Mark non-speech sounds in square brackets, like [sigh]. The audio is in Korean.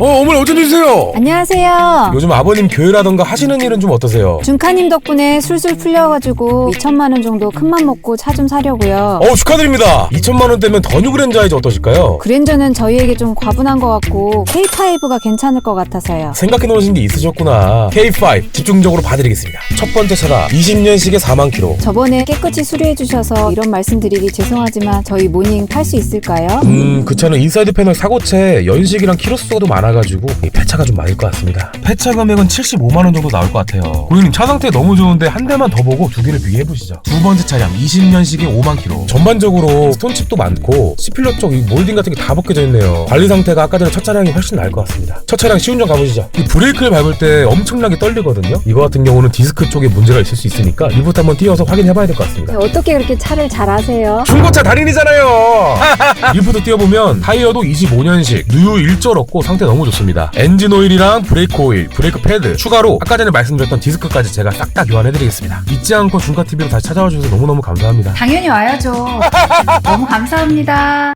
어, 어머니 어쩐 일이세요? 안녕하세요. 요즘 아버님 교회라던가 하시는 일은 좀 어떠세요? 준카님 덕분에 술술 풀려가지고 2천만 원 정도 큰맘 먹고 차 좀 사려고요. 어, 축하드립니다. 2천만 원대면 더 뉴 그랜저 아이즈 어떠실까요? 그랜저는 저희에게 좀 과분한 것 같고 K5가 괜찮을 것 같아서요. 생각해 놓으신 게 있으셨구나. K5 집중적으로 봐드리겠습니다. 첫 번째 차가 20년식에 4만 킬로. 저번에 깨끗이 수리해 주셔서 이런 말씀드리기 죄송하지만 저희 모닝 탈 수 있을까요? 음, 그 차는 인사이드 패널 사고체 연식이랑 키로수가 많아 가지고 이 폐차가 좀 많을 것 같습니다. 폐차 금액은 75만 원 정도 나올 것 같아요. 고객님 차 상태 너무 좋은데 한 대만 더 보고 두 개를 비교해 보시죠. 두 번째 차량 20년식에 5만 킬로. 전반적으로 스톤칩도 많고 스필러 쪽 이 몰딩 같은 게 다 벗겨져 있네요. 관리 상태가 아까 전에 첫 차량이 훨씬 나을 것 같습니다. 첫 차량 시운전 가보시죠. 이 브레이크를 밟을 때 엄청나게 떨리거든요. 이거 같은 경우는 디스크 쪽에 문제가 있을 수 있으니까 이부터 한번 띄워서 확인해봐야 될 것 같습니다. 어떻게 그렇게 차를 잘 아세요? 중고차 달인이잖아요. [laughs] 리프트 띄워보면 타이어도 25년식 누유 일절 없고 상태 너무 좋습니다. 엔진 오일이랑 브레이크 오일, 브레이크 패드 추가로 아까 전에 말씀드렸던 디스크까지 제가 싹 다 교환해드리겠습니다. 잊지 않고 중카TV로 다시 찾아와 주셔서 너무너무 감사합니다. 당연히 와야죠. 너무 감사합니다.